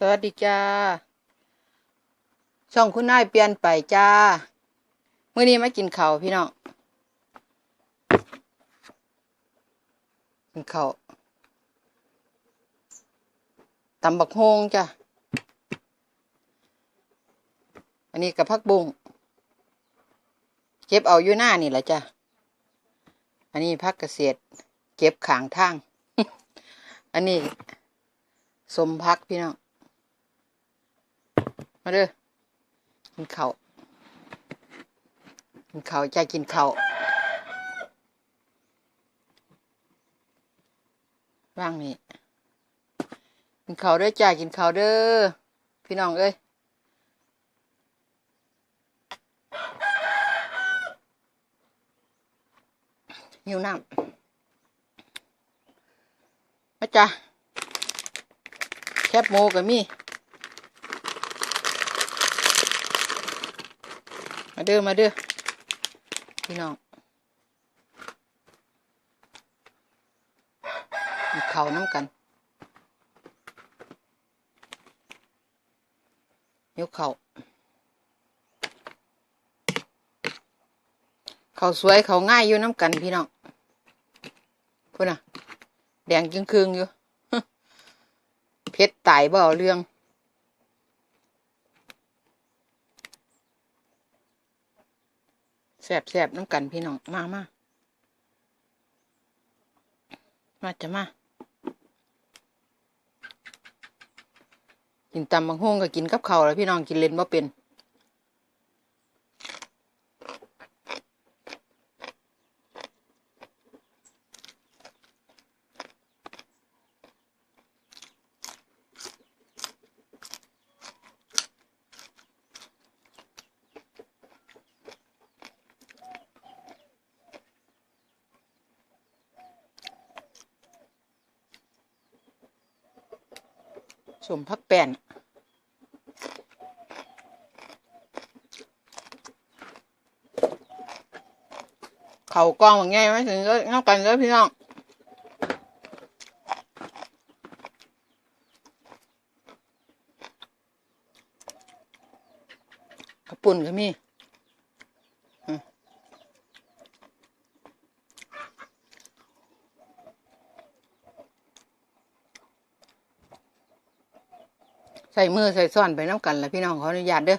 สวัสดีจ้า ช่องคุณนายเปลี่ยนไปจ้าเมื่อนี้มากินข้าวพี่น้อง กินข้าวตำบักฮงจ้ะอันนี้กับพักบุ้งเก็บเอาอยู่หน้านี่แหละจ้ะอันนี้พักเกษตร เก็บขางทาง อันนี้สมพักพี่น้อง มาเด้อกินข้าวกินข้าวจ้ากินข้าวว่างนี่กินข้าวเด้อจ้ากินข้าวเด้อพี่น้องเอ้ยหิวน้ำมาจ้าแคบหมูก็มี มาเด้อมาเด้อพี่น้องเขาน้ำกันยกเขาเขาสวยเขาง่ายอยู่น้ำกันพี่น้องพูดนะแดงจึงคืงอยู่เพชรตายบ่เอาเรื่อง แสบแสบน้ำกันพี่น้องมามามาจะมากินตำบางฮงก็กินกับเขาแล้วพี่น้องกินเล่นว่าเป็น สมพักแป้นเขากล้องง่ายไหมถึงก็น้ำกันเลยพี่น้องปุ่นก็มี ใส่มือใส่ซ่อนไปน้ำกันแล้วพี่น้องขออนุญาตเด้อ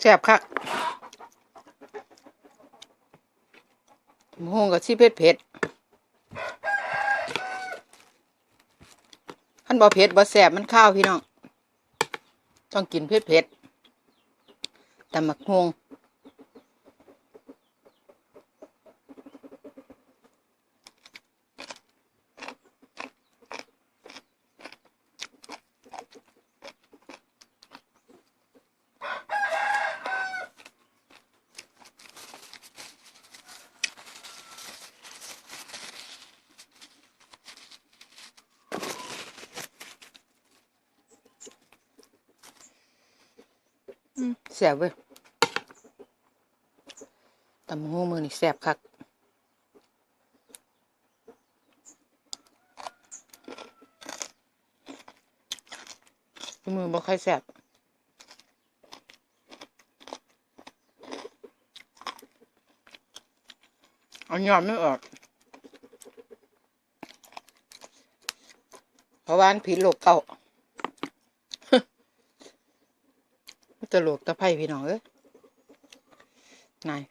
แซ่บคักหมูงกับชีเผ็ดเผ็ดขันบ่เผ็ดบ่แซ่บมันข้าวพี่น้อง ต้องกินเผ็ดเผ็ดแตำมักฮวงอืม แซ่บเว้ยตำบักฮวงมือนี่แซ่บคักมือบ่ค่อยแซ่บเอายอดไม่ออก เพราะว่ามันผิดโลกเก่า มันจะโลกตะไพ่พี่น้องเอ้ยนาย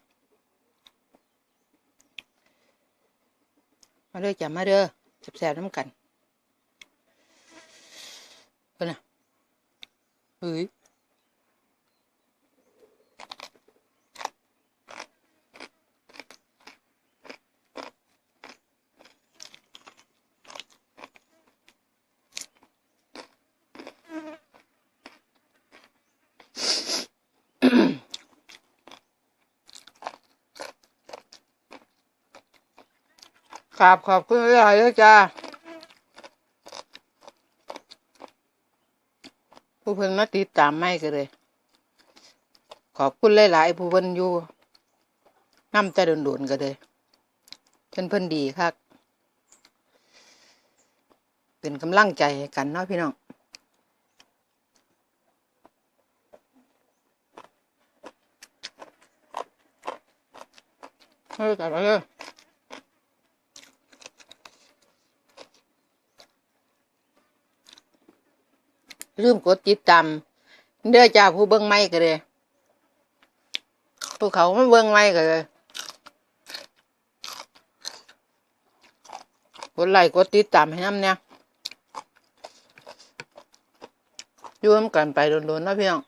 มาเด้อจ้ะมาเด้อแซ่บน้ำกันเพิ่นน่ะเฮ้ย ขอบขอบคุณหลายๆด้วยจ้าผู้เพิ่นมาติดตามไม่ก็เลย ขอบคุณหลายๆผู้เพิ่นอยู่น้ำแต่โดนๆก็เลยเพิ่นเพิ่นดีคักเป็นกำลังใจให้กันเนาะพี่น้องเฮ้ยกันเลย ลืมกดติดตามเด้อจ้าผู้เบิ้งไม่ก็เลยผู้เขาไม่เบิ้งไม่ก็เลยกดไลค์กดติดตามให้น้ำเนี่ยยู่ร่วมกันไปโดนๆนาะพี่น้อง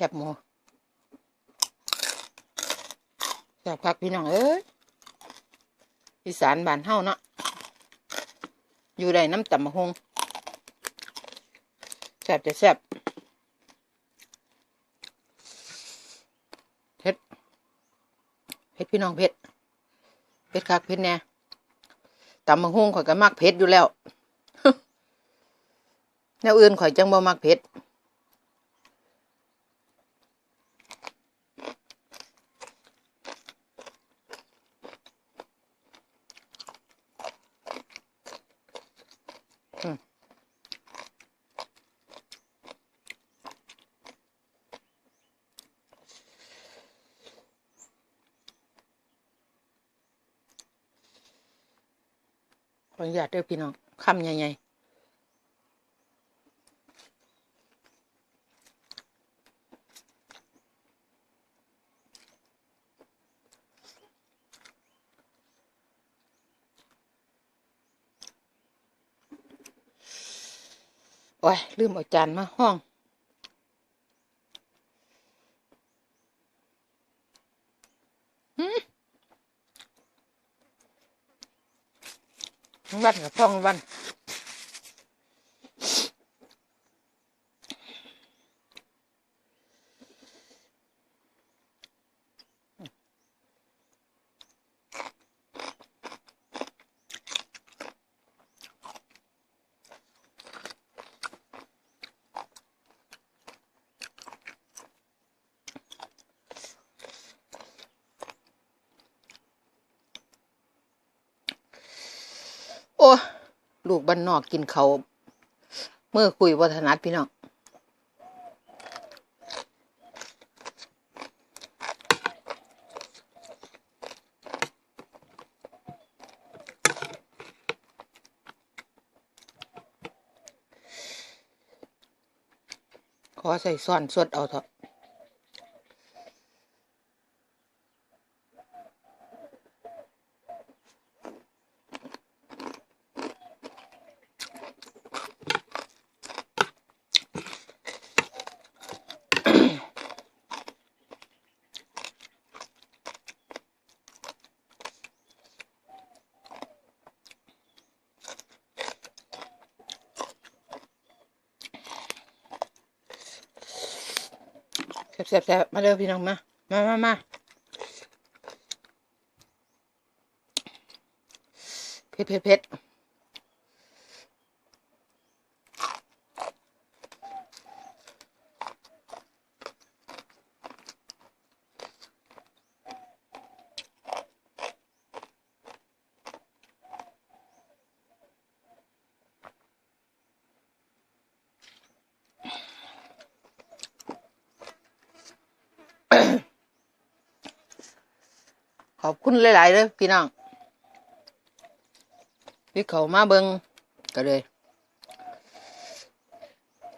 แคบหมูแคบคักพี่น้องเอ้ยอีสานบ้านเฮาเนาะอยู่ได้น้ำตำมะฮงแซ่บจะแซ่บเผ็ดเผ็ดพี่น้องเผ็ดเผ็ดคักเผ็ดแน่ตำมะฮงข่อยก็มักเผ็ดอยู่แล้วแนวอื่นข่อยจังบ่มักเผ็ด ข ออนุญาตเด้อพี่น้องคำใหญ่ๆโอ้ยลืมเอาจานมาห้อง ทั้ง วันกับพ่องวัน โอ้ลูกบ้านนอกกินเขาเมื่อคุยวัฒนัดพี่น้องขอใส่ซ่อนสดเอาเถอะ แซ่บๆมาเร็วพี่น้องมา มามามาเผ็ดเผ็ดเผ็ด อบคุณหลายๆเลยพี่น้องที่เขามาเบิงก็เลย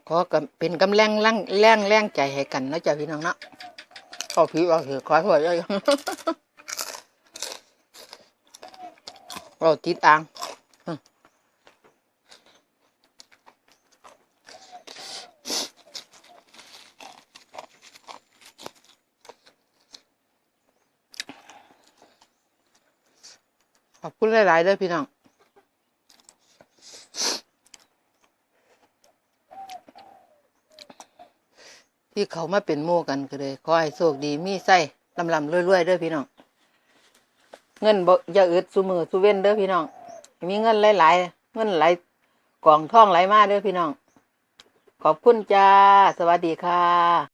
ขอกำเป็นกำแรงแรงแรงแรงใจให้กันนะจ๊ะพี่น้องเนาะขอพี่ว่าถือขอโทษเลยเราติดอ่าง ขอบคุณ หลายๆเด้อพี่น้องที่เขามาเป็นหมู่กันก็เลยขอให้โชคดีมีไส้ลำลำรวยๆเด้อพี่น้อง เงินบ่อย่าอึดซุมือซุเว้นเด้อพี่น้อง มีเงินหลายๆเงินไหลกล่องท่องไหลมาเด้อพี่น้อง ขอบคุณจ้า สวัสดีค่ะ